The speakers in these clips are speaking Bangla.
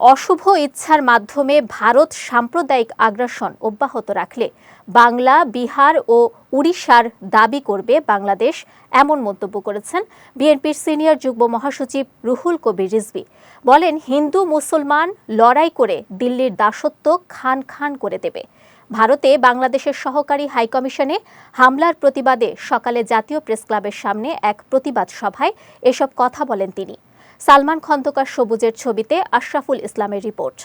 অশুভ ইচ্ছার মাধ্যমে ভারত সাম্প্রদায়িক আগ্রাসন অব্যাহত রাখলে বাংলা, বিহার ও উড়িষ্যার দাবি করবে বাংলাদেশ, এমন মন্তব্য করেছেন বিএনপির সিনিয়র যুগ্ম মহাসচিব রুহুল কবির রিজভী। বলেন, হিন্দু, মুসলমান লড়াই করে দিল্লির দাসত্ব খান খান করে দেবে। ভারতে বাংলাদেশের সহকারী হাইকমিশনে হামলার প্রতিবাদে সকালে জাতীয় প্রেস ক্লাবের সামনে এক প্রতিবাদ সভায় এসব কথা বলেন তিনি। সালমান খন্দকার সবুজের ছবিতে আশরাফুল ইসলামের রিপোর্ট।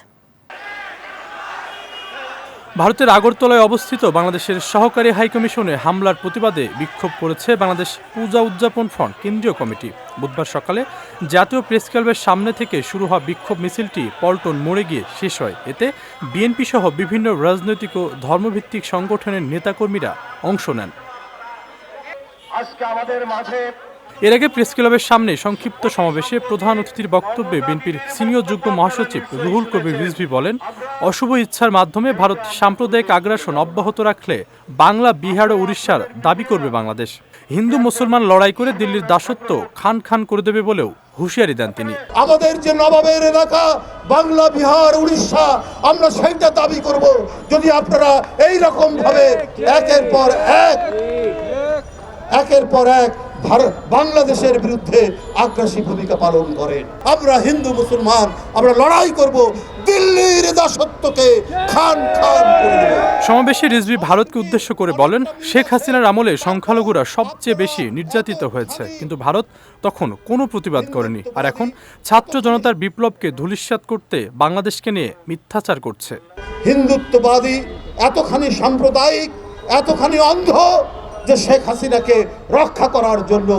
ভারতের আগরতলায় অবস্থিত বাংলাদেশের সহকারী হাইকমিশনে হামলার প্রতিবাদে বিক্ষোভ করেছে বাংলাদেশ পূজা উদযাপন ফ্রন্ট কেন্দ্রীয় কমিটি। বুধবার সকালে জাতীয় প্রেস ক্লাবের সামনে থেকে শুরু হওয়া বিক্ষোভ মিছিলটি পল্টন মোড়ে গিয়ে শেষ হয়। এতে বিএনপি সহ বিভিন্ন রাজনৈতিক ও ধর্মভিত্তিক সংগঠনের নেতাকর্মীরা অংশ নেন। আজকে আমাদের মাঝে এর আগে প্রেস ক্লাবের সামনে সংক্ষিপ্ত সমাবেশে প্রধান অতিথির বক্তব্যে বিএনপির সিনিয়র যুগ্ম মহাসচিব রুহুল কবির রিজভী বলেন, অশুভ ইচ্ছার মাধ্যমে ভারত সাম্প্রদায়িক আগ্রাসন অব্যাহত রাখলে বাংলা, বিহার ও উড়িষ্যার দাবি করবে বাংলাদেশ। হিন্দু মুসলমান লড়াই করে দিল্লির দাসত্ব খান খান করে দেবে বলেও হুঁশিয়ারি দেন তিনি। আমাদের যে নবাবের এলাকা, বাংলা, বিহার, উড়িষ্যা, আমরা সেইটা দাবি করব। যদি আপনারা এই রকম ভাবে একের পর এক, একের পর এক ভারত বাংলাদেশের বিরুদ্ধে আগ্রাসী ভূমিকা পালন করেন আমরা হিন্দু মুসলমান আমরা লড়াই করব দিল্লির দাসত্বকে খান খান সমাবেশে রিজভি ভারতকে উদ্দেশ্য করে বলেন শেখ হাসিনার আমলে সংখ্যালঘুরা সবচেয়ে বেশি নির্যাতিত হয়েছে। কিন্তু ভারত তখন কোনো প্রতিবাদ করেনি। আর এখন ছাত্র জনতার বিপ্লবকে ধূলিসাৎ করতে বাংলাদেশকে নিয়ে মিথ্যাচার করছে। হিন্দুত্ববাদী এতখানি সাম্প্রদায়িক এতখানি অন্ধ যে শেখ হাসিনাকে রক্ষা করার জন্য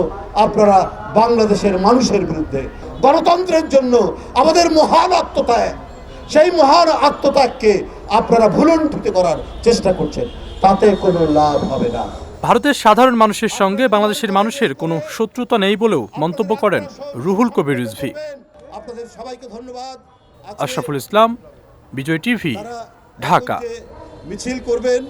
আপনারা বাংলাদেশের মানুষের বিরুদ্ধে গণতন্ত্রের জন্য আমাদের মহান আত্মত্যাগ সেই মহান আত্মত্যাগকে আপনারা ভুলণ্ঠিত করার চেষ্টা করছেন তাতে কোনো লাভ হবে না। ভারতের সাধারণ মানুষের সঙ্গে বাংলাদেশের মানুষের কোনো শত্রুতা নেই বলেও মন্তব্য করেন রুহুল কবির রিজভি। আপনাদের সবাইকে ধন্যবাদ। আশরাফুল ইসলাম বিজয় টিভি ঢাকা। মিছিল করবেন